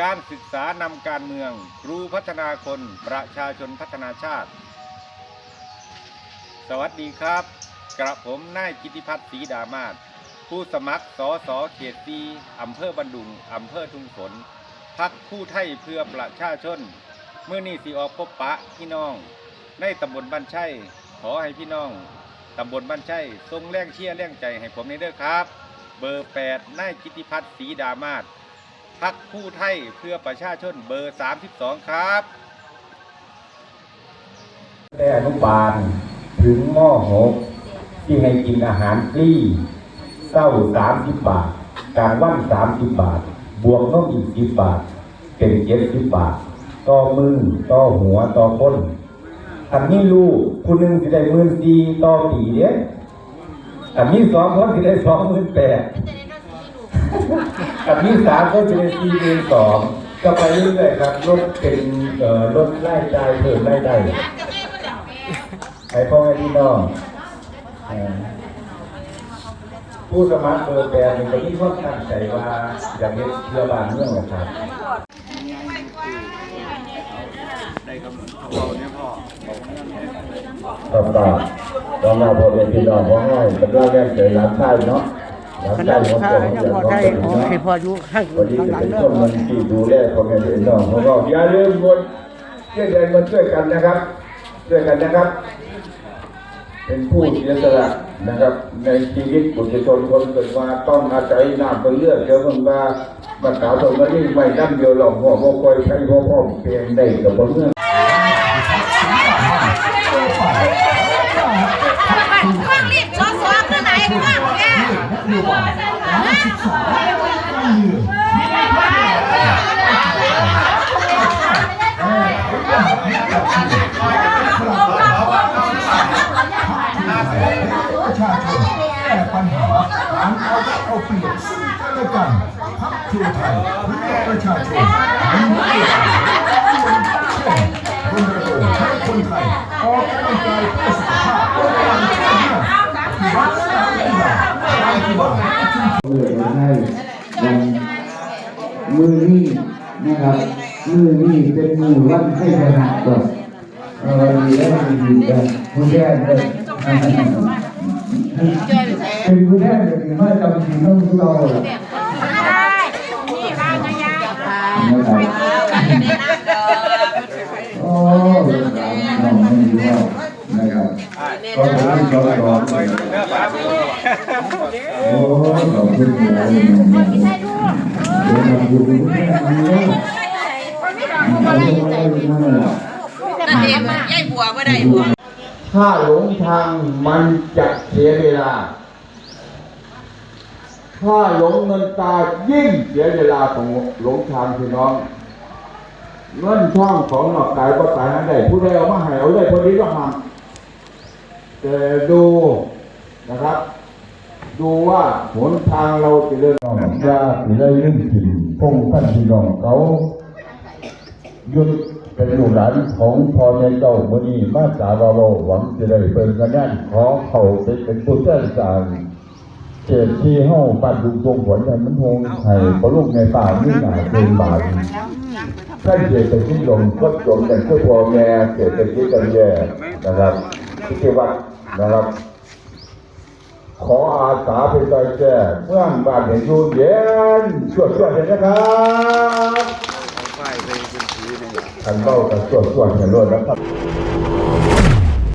การศึกษานำการเมือง ครูพัฒนาคนประชาชนพัฒนาชาติ สวัสดีครับ กระผมนายกิติพัฒน์ศรีดามาศผู้สมัครสอสอเขตซีอำเภอบันดุงอำเภอทุ่งฝนพักผู้ไทยเพื่อประชาชนเมื่อนี้สิออกพบปะพี่น้อง ในตำบลบ้านชัยขอให้พี่น้องตำบลบ้านชัยทรงแรงเชียร์แรงใจให้ผมในเด้อครับ เบอร์8นายกิติพัฒน์ศรีดามาศ พักผู้ไทยเพื่อประชาชนเบอร์ 32 ครับแต่อนุบาลถึงม .6 ที่ให้กินอาหารฟรีเศร้าสามสิบบาทกลางวันสามสิบบาท บวกนมอีกสิบบาท เป็นเจ็ดสิบบาท ต่อมือต่อหัวต่อคนอันนี้ลูกผู้หนึ่งสิได้หมื่นสี่ต่อปีเด้อันนี้สองคนสิได้สองหมื่นแปด อันนี้สามก็จะเป็นสี่หมื่นสองก็ไปเรื่อยๆครับลดเป็นเอ่อลดรายจ่ายเพิ่มรายได้ให้พ่อแม่พี่น้องผู้สมัครเบอร์แปดนี่ก็มีความตั้งใจว่าอยากเห็นเพื่อบานเมืองนะครับได้กำหนดเขาเนี่อต่อต่อตอนเราพอเป็นพี่น้องพ่อให้เป็นร่างแรกเจอหลานชายเนาะ คชาณะข้าตัวยังพอได้ขอให้พออยู่ข้างหลังเป็นๆเด้ต้นอมันที่ดูแลพ่อแม่พี่น้องเขาอย่าลืมคนช่วยเดินมาช่วยกันนะครับ ช่วยกันนะครับ เป็นผู้เสียสละนะครับ ในชีวิตบุตรชนคนเกิดมาต้องอาศัยน้ำเป็นเลือดเดี๋ยวมันมาบัดสาวตรงนี้ไม่น้ำเดียวหรอกพ่อพ่อคอยใช้พ่อพ่อเพียงได้กับคนเมื่อเครื่องรีดซอสๆนั่นไหน เครื่องเนี่ยประชาชนแก้ปัญหาการเอารัดเอาเปรียบซึ่งกันและกันพักครูไทยเพื่อประชาชนมีเพื่อเช่นรณรงค์ให้คนไทยออก เปิดมาให้วันมือนี้นะครับ มือนี้เป็นมือวันให้ขนาดก่อนเออวันนี้แล้วมันดีกันผู้แทนเลยเป็นผู้แทนเลยถึงว่าจำสิ่งต้องเราแหละ นี่บ้านกันยัง นะครับโอ้น้องไม่ดีว่านะครับ ก็เป็นที่เราลองคอยดูเด้อครับโอ้ขอบคุณหลายๆน้องๆเดี๋ยวมาดูผู้แทนมาเลยมาเลยมาเลยนั่นเองยายบัวว่าได้บัวถ้าหลงทางมันจะเสียเวลา ถ้าหลงเงินตายิ่งเสียเวลาของหลงทางพี่น้องเงินช่องของหนอกกายก็ตายนั้นได้ผู้ใดเอามาให้เอาได้คนนี้ก็ห้าม แต่ดูนะครับ ดูว่าหนทางเราจะเดินน้องยาสิได้ยิ่งถิ่นพงท่านพี่น้องเขายุดเป็นลูกหลานของพ่อแม่เจ้ามือนี้มาสาวาโวหวังจะได้เป็นกันนั่นขอเขาเป็นเป็นผู้เจ้าสารเจ็ดที่เฮาปัดดุตรงผลให้มันคงให้พระลูกในป่านี่หนาเป็นบาทท่านเศรษฐกิจลงก็จมกันเพื่อพ่อแม่เศรษฐกิจกันแย่นะครับ ที่วัดนะครับ ขออาสาเป็นใจแก่เมื่อบ้านเห็นอยู่เย็นช่วยช่วยๆเลยนะครับขันเบ้ากับช่วยช่วยๆกันด้วยนะครับ